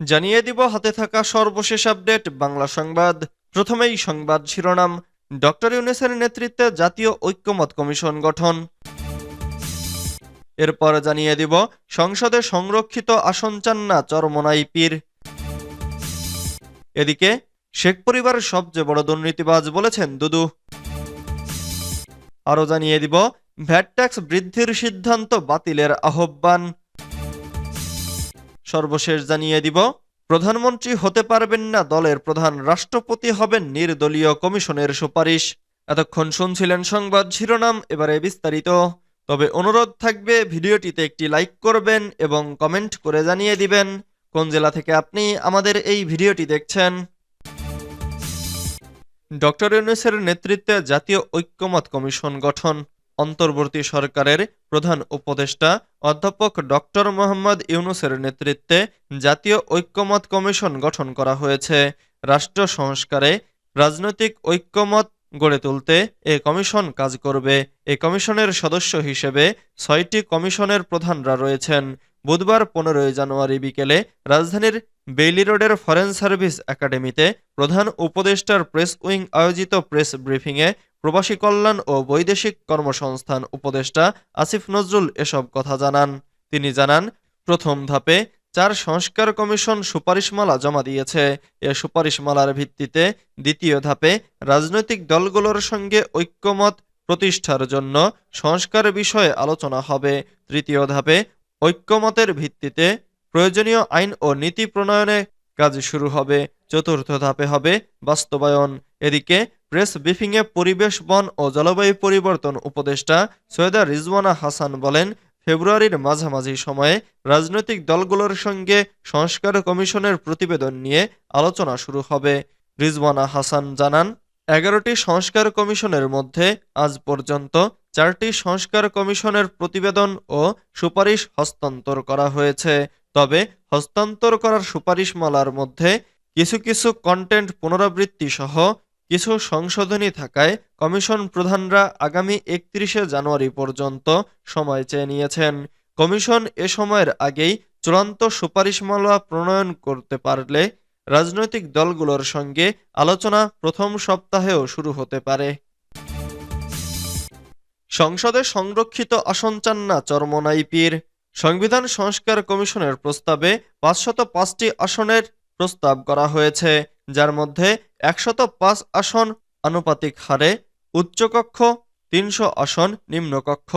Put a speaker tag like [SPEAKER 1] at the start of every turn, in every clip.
[SPEAKER 1] জানিয়ে দিব হাতে থাকা সর্বশেষ আপডেট, বাংলা সংবাদ। প্রথমেই সংবাদ শিরোনাম। ডক্টর ইউনেসের নেতৃত্বে জাতীয় ঐক্যমত কমিশন গঠন। এরপর জানিয়ে দিব, সংসদে সংরক্ষিত আসন চান না চরমনাই পীর। এদিকে, শেখ পরিবার সবচেয়ে বড় দুর্নীতিবাজ বলেছেন দুদু। আরও জানিয়ে দিব, ভ্যাট ট্যাক্স বৃদ্ধির সিদ্ধান্ত বাতিলের আহ্বান। সর্বশেষ জানিয়ে দিব, প্রধানমন্ত্রী হতে পারবেন না দলের প্রধান রাষ্ট্রপতি হবেন নির্দলীয় কমিশনের সুপারিশ। এতক্ষণ শুনছিলেন সংবাদ শিরোনাম, এবারে বিস্তারিত। তবে অনুরোধ থাকবে, ভিডিওটিতে একটি লাইক করবেন এবং কমেন্ট করে জানিয়ে দিবেন, কোন জেলা থেকে আপনি আমাদের এই ভিডিওটি দেখছেন। ডক্টর ইউনুসের নেতৃত্বে জাতীয় ঐক্যমত কমিশন গঠন। অন্তর্বর্তী সরকারের প্রধান উপদেষ্টা অধ্যাপক ডক্টর মোহাম্মদ ইউনুসের নেতৃত্বে জাতীয় ঐক্যমত কমিশন গঠন করা হয়েছে। রাষ্ট্র সংস্কারে রাজনৈতিক ঐক্যমত গড়ে তুলতে এ কমিশন কাজ করবে। এ কমিশনের সদস্য হিসেবে ছয়টি কমিশনের প্রধানরা রয়েছেন। বুধবার পনেরোই জানুয়ারি বিকেলে রাজধানীর বেইলি রোডের ফরেন সার্ভিস একাডেমিতে প্রধান উপদেষ্টার প্রেস উইং আয়োজিত প্রেস ব্রিফিংয়ে প্রবাসী কল্যাণ ও বৈদেশিক কর্মসংস্থান উপদেষ্টা আসিফ নজরুল এসব কথা জানান। তিনি জানান, প্রথম ধাপে চার সংস্কার কমিশন সুপারিশমালা জমা দিয়েছে। এ সুপারিশমালার ভিত্তিতে দ্বিতীয় ধাপে রাজনৈতিক দলগুলোর সঙ্গে ঐক্যমত প্রতিষ্ঠার জন্য সংস্কার বিষয়ে আলোচনা হবে। তৃতীয় ধাপে ঐক্যমতের ভিত্তিতে প্রয়োজনীয় আইন ও নীতি প্রণয়নে কাজ শুরু হবে, চতুর্থ ধাপে হবে বাস্তবায়ন। এদিকে প্রেস ব্রিফিংয়ে পরিবেশ, বন ও জলবায়ু পরিবর্তন উপদেষ্টা সৈয়দা রিজওয়ানা হাসান বলেন, ফেব্রুয়ারির মাঝামাঝি সময়ে রাজনৈতিক দলগুলোর সঙ্গে সংস্কার কমিশনের প্রতিবেদন নিয়ে আলোচনা শুরু হবে। রিজওয়ানা হাসান জানান, এগারোটি সংস্কার কমিশনের মধ্যে আজ পর্যন্ত চারটি সংস্কার কমিশনের প্রতিবেদন ও সুপারিশ হস্তান্তর করা হয়েছে। তবে হস্তান্তর করার সুপারিশমালার মধ্যে কিছু কিছু কন্টেন্ট পুনরাবৃত্তি সহ কিছু সংশোধনী থাকায় কমিশন প্রধানরা আগামী একত্রিশে জানুয়ারি পর্যন্ত সময় চেয়ে নিয়েছেন। কমিশন এ সময়ের আগেই চূড়ান্ত সুপারিশমালা প্রণয়ন করতে পারলে রাজনৈতিক দলগুলোর সঙ্গে আলোচনা প্রথম সপ্তাহেও শুরু হতে পারে। সংসদে সংরক্ষিত আসন চান না চরমনাই পীর সংবিধান সংস্কার কমিশনের প্রস্তাবে পাঁচশত পাঁচটি আসনের প্রস্তাব করা হয়েছে, যার মধ্যে একশত পাঁচ আসন আনুপাতিক হারে, উচ্চকক্ষ, তিনশো আসন নিম্নকক্ষ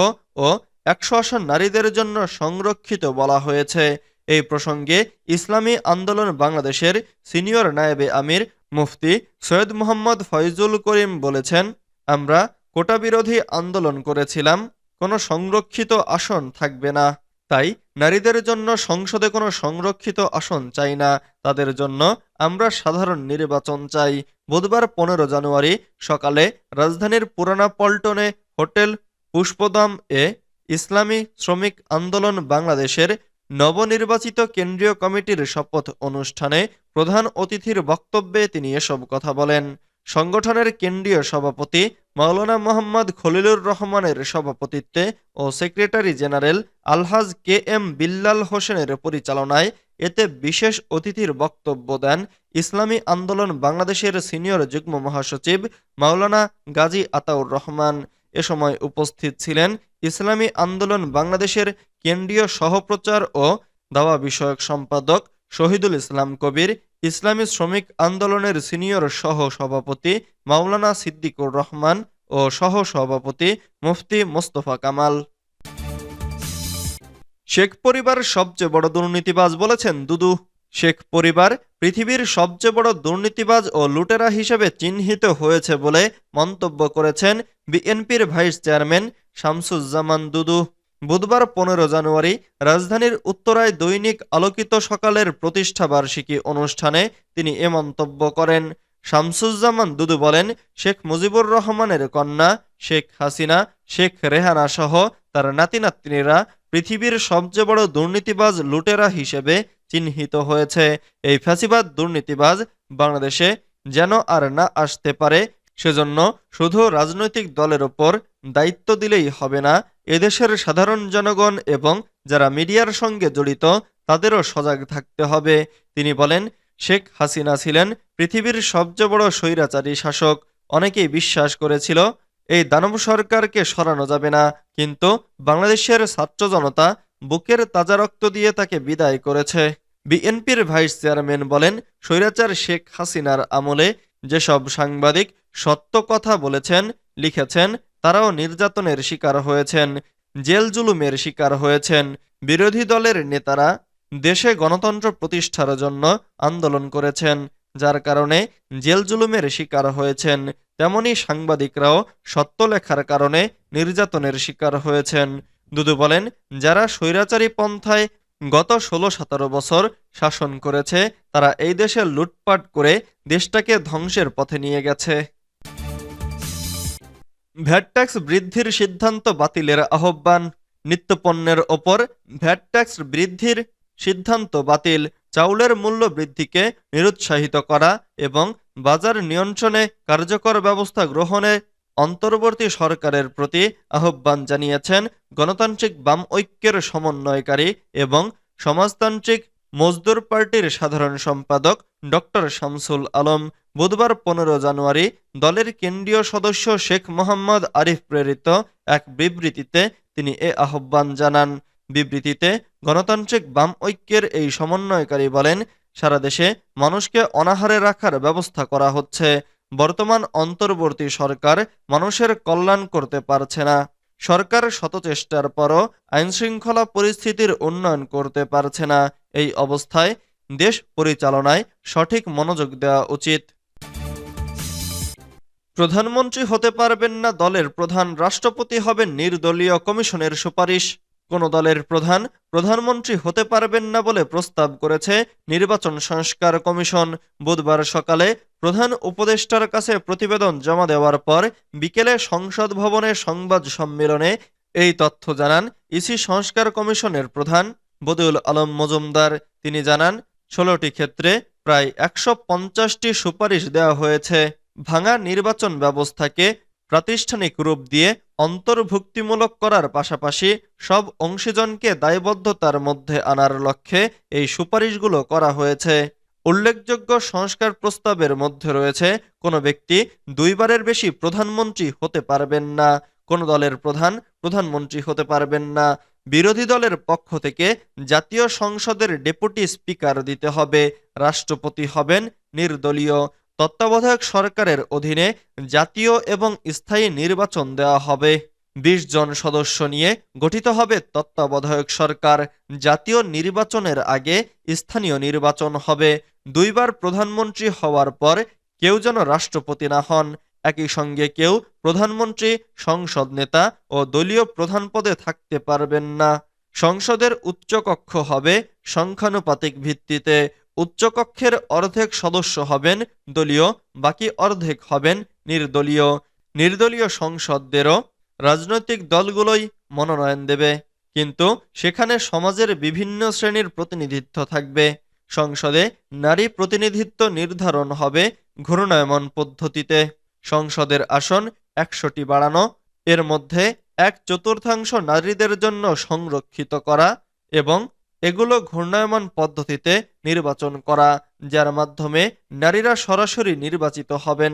[SPEAKER 1] ও একশো আসন নারীদের জন্য সংরক্ষিত বলা হয়েছে। এই প্রসঙ্গে ইসলামী আন্দোলন বাংলাদেশের সিনিয়র নায়েবে আমির মুফতি সৈয়দ মোহাম্মদ ফয়জুল করিম বলেছেন, আমরা কোটা বিরোধী আন্দোলন করেছিলাম, কোনো সংরক্ষিত আসন থাকবে না। তাই নারীদের জন্য সংসদে কোনো সংরক্ষিত আসন চাই না। তাদের জন্য আমরা সাধারণ নির্বাচন চাই। বুধবার পনেরো জানুয়ারি সকালে রাজধানীর পুরানা পল্টনে হোটেল পুষ্পদম এ ইসলামী শ্রমিক আন্দোলন বাংলাদেশের নবনির্বাচিত কেন্দ্রীয় কমিটির শপথ অনুষ্ঠানে প্রধান অতিথির বক্তব্যে তিনি এসব কথা বলেন। সংগঠনের কেন্দ্রীয় সভাপতি মাওলানা মোহাম্মদ খলিলুর রহমানের সভাপতিত্বে ও secretary general Alhaj K M Billal হোসেনের পরিচালনায় এতে বিশেষ অতিথির বক্তব্য দেন ইসলামী আন্দোলন বাংলাদেশের সিনিয়র যুগ্ম মহাসচিব মাওলানা গাজী আতাউর রহমান। এ সময় উপস্থিত ছিলেন ইসলামী আন্দোলন বাংলাদেশের কেন্দ্রীয় সহপ্রচার ও দাওয়া বিষয়ক সম্পাদক শহীদুল ইসলাম কবির ইসলামী শ্রমিক আন্দোলনের সিনিয়র সহ সভাপতি মাওলানা সিদ্দিকুর রহমান ও সহ সভাপতি মুফতি মোস্তফা কামাল। শেখ পরিবার সবচেয়ে বড় দুর্নীতিবাজ বলেছেন দুদু। শেখ পরিবার পৃথিবীর সবচেয়ে বড় দুর্নীতিবাজ ও লুটেরা হিসেবে চিহ্নিত হয়েছে বলে মন্তব্য করেছেন বিএনপির ভাইস চেয়ারম্যান শামসুজ্জামান দুদু। বুধবার পনেরো জানুয়ারি রাজধানীর উত্তরায় দৈনিক আলোকিত সকালের প্রতিষ্ঠা বার্ষিকী অনুষ্ঠানে তিনি এ মন্তব্য করেন। শামসুজ্জামান দুদু বলেন, শেখ মুজিবুর রহমানের কন্যা, শেখ হাসিনা, শেখ রেহানা সহ তার নাতি নাতনিরা পৃথিবীর সবচেয়ে বড় দুর্নীতিবাজ লুটেরা হিসেবে চিহ্নিত হয়েছে। এই ফ্যাসিবাদ দুর্নীতিবাজ বাংলাদেশে যেন আর না আসতে পারে, সেজন্য শুধু রাজনৈতিক দলের ওপর দায়িত্ব দিলেই হবে না এদেশের সাধারণ জনগণ এবং যারা মিডিয়ার সঙ্গে জড়িত, তাদেরও সজাগ থাকতে হবে। তিনি বলেন, শেখ হাসিনা ছিলেন পৃথিবীর সবচেয়ে বড় স্বৈরাচারী শাসক। অনেকেই বিশ্বাস করেছিল, এই দানব সরকারকে সরানো যাবে না। কিন্তু বাংলাদেশের ছাত্র জনতা বুকের তাজা রক্ত দিয়ে তাকে বিদায় করেছে। বিএনপির ভাইস চেয়ারম্যান বলেন, স্বৈরাচার শেখ হাসিনার আমলে যেসব সাংবাদিক সত্য কথা বলেছেন, লিখেছেন তারাও নির্যাতনের শিকার হয়েছেন, জেল জুলুমের শিকার হয়েছেন। বিরোধী দলের নেতারা দেশে গণতন্ত্র প্রতিষ্ঠার জন্য আন্দোলন করেছেন, যার কারণে জেল জুলুমের শিকার হয়েছেন। তেমনি সাংবাদিকরাও সত্য লেখার কারণে নির্যাতনের শিকার হয়েছেন। দুদু বলেন, যারা স্বৈরাচারী পন্থায় গত ষোলো সতেরো বছর শাসন করেছে, তারা এই দেশে লুটপাট করে দেশটাকে ধ্বংসের পথে নিয়ে গেছে। ভ্যাট ট্যাক্স বৃদ্ধির সিদ্ধান্ত বাতিলের আহ্বান। নিত্যপণ্যের ওপর ভ্যাট ট্যাক্স বৃদ্ধির সিদ্ধান্ত বাতিল। চাউলের মূল্য বৃদ্ধিকে নিরুৎসাহিত করা এবং বাজার নিয়ন্ত্রণে কার্যকর ব্যবস্থা গ্রহণে অন্তর্বর্তী সরকারের প্রতি আহ্বান জানিয়েছেন গণতান্ত্রিক বাম ঐক্যের সমন্বয়কারী এবং সমাজতান্ত্রিক মজদুর পার্টির সাধারণ সম্পাদক ডক্টর শামসুল আলম। বুধবার পনেরো জানুয়ারি দলের কেন্দ্রীয় সদস্য শেখ মোহাম্মদ আরিফ প্রেরিত এক বিবৃতিতে তিনি এ আহ্বান জানান। বিবৃতিতে গণতান্ত্রিক বাম ঐক্যের এই সমন্বয়কারী বলেন, সারা দেশে মানুষকে অনাহারে রাখার ব্যবস্থা করা হচ্ছে। বর্তমান অন্তর্বর্তী সরকার মানুষের কল্যাণ করতে পারছে না। সরকার শত চেষ্টার পরও আইনশৃঙ্খলা পরিস্থিতির উন্নয়ন করতে পারছে না। এই অবস্থায় দেশ পরিচালনায় সঠিক মনোযোগ দেওয়া উচিত। প্রধানমন্ত্রী হতে পারবেন না দলের প্রধান রাষ্ট্রপতি হবেন নির্দলীয় কমিশনের সুপারিশ। কোন দলের প্রধান প্রধানমন্ত্রী হতে পারবেন না বলে প্রস্তাব করেছে নির্বাচন সংস্কার কমিশন। বুধবার সকালে প্রধান উপদেষ্টার কাছে প্রতিবেদন জমা দেওয়ার পর বিকেলে সংসদ ভবনে সংবাদ সম্মেলনে এই তথ্য জানান ইসি সংস্কার কমিশনের প্রধান বদিউল আলম মজুমদার। তিনি জানান, ষোলোটি ক্ষেত্রে প্রায় একশো পঞ্চাশটি সুপারিশ দেওয়া হয়েছে। ভাঙা নির্বাচন ব্যবস্থাকে প্রাতিষ্ঠানিক রূপ দিয়ে অন্তর্ভুক্তিমূলক করার পাশাপাশি সব অংশীজনকে দায়বদ্ধতার মধ্যে আনার লক্ষ্যে এই সুপারিশগুলো করা হয়েছে। উল্লেখযোগ্য সংস্কার প্রস্তাবের মধ্যে রয়েছে, কোনো ব্যক্তি দুইবারের বেশি প্রধানমন্ত্রী হতে পারবেন না, কোনো দলের প্রধান প্রধানমন্ত্রী হতে পারবেন না। বিরোধী দলের পক্ষ থেকে জাতীয় সংসদের ডেপুটি স্পিকার দিতে হবে, রাষ্ট্রপতি হবেন নির্দলীয়। তত্ত্বাবধায়ক সরকারের অধীনে জাতীয় এবং স্থায়ী নির্বাচন দেওয়া হবে। বিশ জন সদস্য নিয়ে গঠিত হবে তত্ত্বাবধায়ক সরকার। জাতীয় নির্বাচনের আগে স্থানীয় নির্বাচন হবে। দুইবার প্রধানমন্ত্রী হওয়ার পর কেউ যেন রাষ্ট্রপতি না হন। একই সঙ্গে কেউ প্রধানমন্ত্রী, সংসদ নেতা ও দলীয় প্রধান পদে থাকতে পারবেন না। সংসদের উচ্চকক্ষ হবে সংখ্যানুপাতিক ভিত্তিতে। উচ্চকক্ষের অর্ধেক সদস্য হবেন দলীয়, বাকি অর্ধেক হবেন নির্দলীয়। নির্দলীয় সংসদদেরও রাজনৈতিক দলগুলোই মনোনয়ন দেবে। কিন্তু সেখানে সমাজের বিভিন্ন শ্রেণির প্রতিনিধিত্ব থাকবে। সংসদে নারী প্রতিনিধিত্ব নির্ধারণ হবে ঘূর্ণায়মন পদ্ধতিতে। সংসদের আসন একশোটি বাড়ানো, এর মধ্যে এক চতুর্থাংশ নারীদের জন্য সংরক্ষিত করা এবং এগুলো ঘূর্ণায়মান পদ্ধতিতে নির্বাচন করা যার মাধ্যমে নারীরা সরাসরি নির্বাচিত হবেন।